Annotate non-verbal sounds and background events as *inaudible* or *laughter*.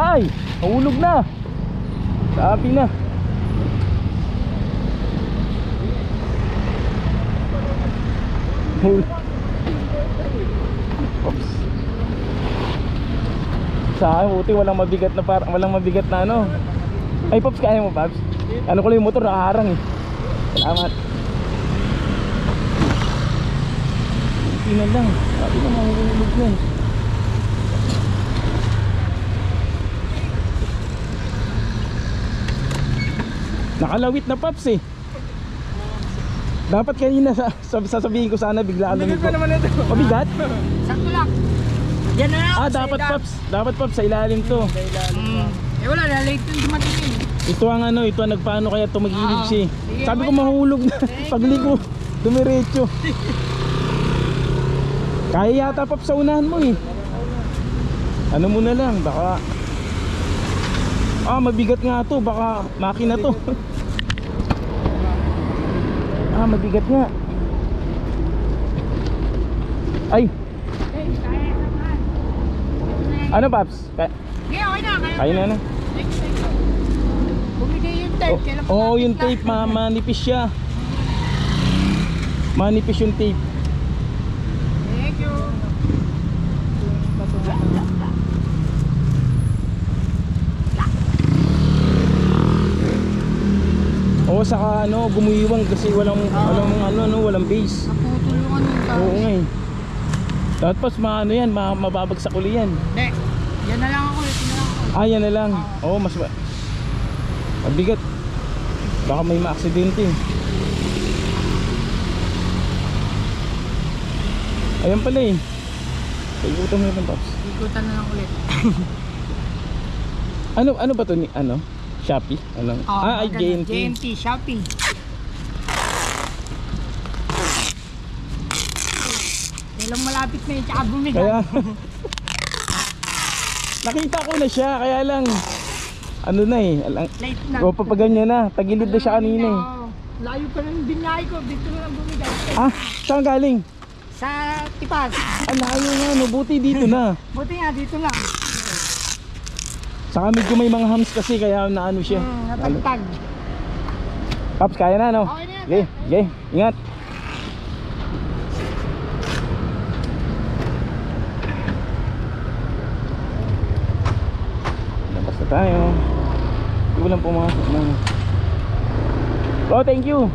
Ay! Nahulog na! Sabi na. Oops. Sa akin, buti walang mabigat na par walang mabigat na ano. Ay, Pops, kaya mo, Pops? Ano ko lang yung motor, nakaharang eh. Salamat. Hindi na lang. Sabi na mahulog na eh. Nakalawit na Pops eh. Dapat kanina sa, sa sasabihin ko sana bigla ka lumiko. naman ito. Mabigat? *laughs* Sakto lang. Yan na lang. Ah, dapat Pops. Dapat Pops sa ilalim to. Mm. Eh wala, na late yung dumating eh. Ito ang ano, ito ang nagpaano kaya tumagilid Oo. siya. eh. Sige, Sabi ko okay. mahulog na. *laughs* Pagliko, dumiretso. *laughs* Kaya yata Pops sa unahan mo eh. Ano mo na lang, baka... Ah, mabigat nga to, baka makina to. *laughs* ah, mabigat nga. Ay, kaya ano Pops? Ka- Okay, na. Kaya, kaya na na. Time. Bumigay yung tape. Oo, oh, natin yung tape, ma manipis siya. Manipis yung tape. Thank you. Oo, saka ano, gumuiwang kasi walang, walang ano, ano, walang base. Naputol yung ano yung. Oo nga eh. Tapos maano yan, ma mababagsak uli yan. Hindi. Yan na lang ako. Ito na lang ako. Ah, yan na lang. Oo, mas ma mabigat. Baka may maaksidente. Ayan pala eh. Paikutan mo yung Pops. Ikutan na lang ulit. *laughs* Ano, ano ba to ni, ano? Shopee? Ano? Oo, ah, ay, maganda. JNT. JNT, Shopee. Kailang malapit na yun, tsaka bumigat. Kaya *laughs* Nakita ko na siya, kaya lang ano na eh, alang, Late na. o papaganyan na, tagilid na siya kanina eh. Oo. Layo pa ng binyay ko, dito na lang bumigat. Ah, saan galing? Sa tipas. Ah, layo nga, no, buti dito na. Buti nga, dito lang. Saka medyo may mga hams kasi, kaya naano siya. Hmm, Ano? natagtag. Paps, kaya na no? Okay na yan, Okay, okay, ingat. Labas na tayo. Hindi ko lang pumasok na. Oh, thank you.